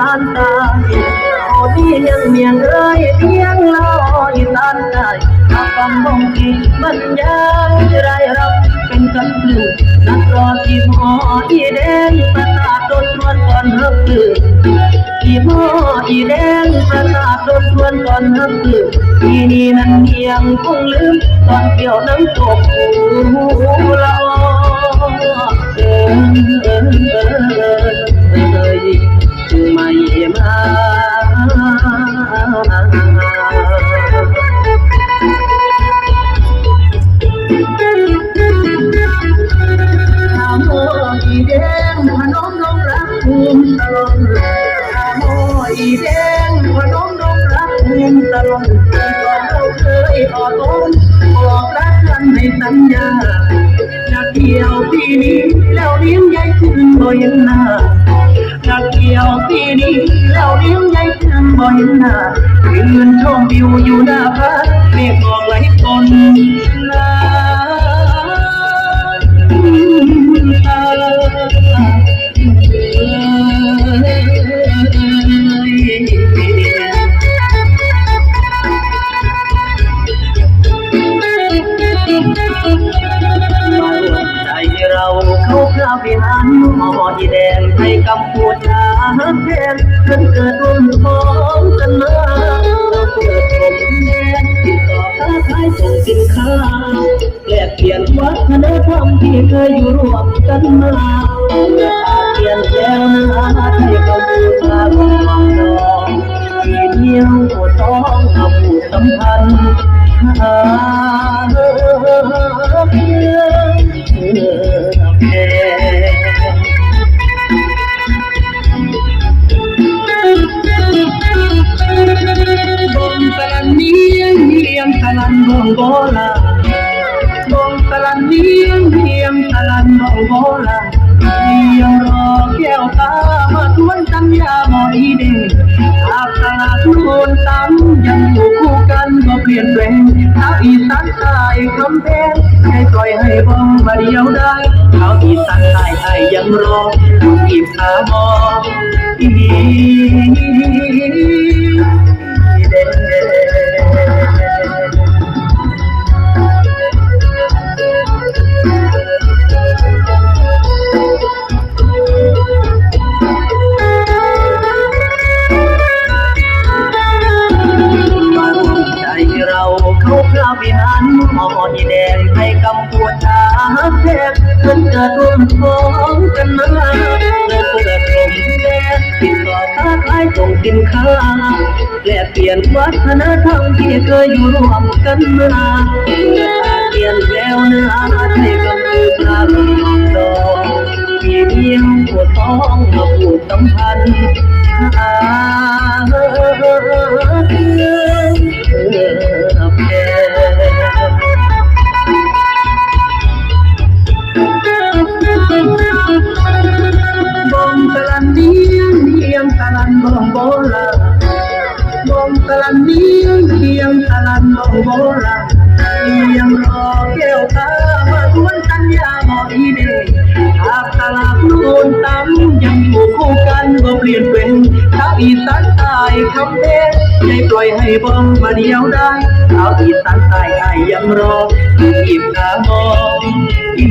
ตานตายโอ้ดียังเมียงเอ้ยเพียงลอยตานได้ถ้าฟังบงกีมันยังไรรับเป็นกันหนึ่งนักรอที่หมออีแดงประสาทโดนทวนก่อนเฮิบลืออีหมออีแดงประสาทโดนทวนก่อนเฮิบลือทีนี้นั้นเพียงคงลืมตอนเกี่ยวน้ำตกหูละอเออเออเออเออเออไม่มาขโมยแดงพน้องน้องรักภูมิตลอดขโมยแดงพน้องน้องรักภูมิตลอดที่เราเคยอ่อนล้มบอกรักกันในสัญญาอยากเที่ยวปีนี้แล้วเลี้ยงใหญ่ขึ้นบ่เห็นหน้า จากเกี่ยวปีนี้เราเลี้ยงใหญ่ขึ้นบ่เห็นหน้ายืนชมวิวอยู่หน้าพระเมฆหมอกไหลฝนาพระวิหารหมออีแดงให้กำพูชาแทนเพิ่งเกิดรุ่นของกันมาเราเกิดผมแดงติดต่อค้าขายส่งสินค้าแลกเปลี่ยนวัฒนธรรมที่เคยอยู่ร่วมกันมาเปลี่ยนแล้วนะให้กำพูชาของเราที่เดียวสองเอาผู้สัมพันธ์หาเพื่อ อแก่ อีสานใต้คำแพงให้ปล่อยให้บ้องมาเดียวได้ชาวอีสานใต้ไอ้ยังรอลูกอีสานมองอีาแทนเพิ่นเกิดร่วมท้องกันมาเราเกิดลมแดงติดต่อค้าขายส่งสินค้าแลกเปลี่ยนวัฒนธรรมที่เคยอยู่ร่วมกันมาเก่าเปลี่ยนแล้วเนื้อให้กำปูชาลงดอกที่เดียวปวดท้องมาผูกสัมพันธ์อ สลังโบราณเทียงรอแก้วตามาทวนสัญญาบ่อีเดหากตลาดนูนตั้มยังอยู่คู่กันก็เปลี่ยนเป็นชาวอีสานใต้คำเพชได้ปล่อยให้เบิ่งมาเดียวได้ชาวอีสานใต้ไอยังรออีบตามองอี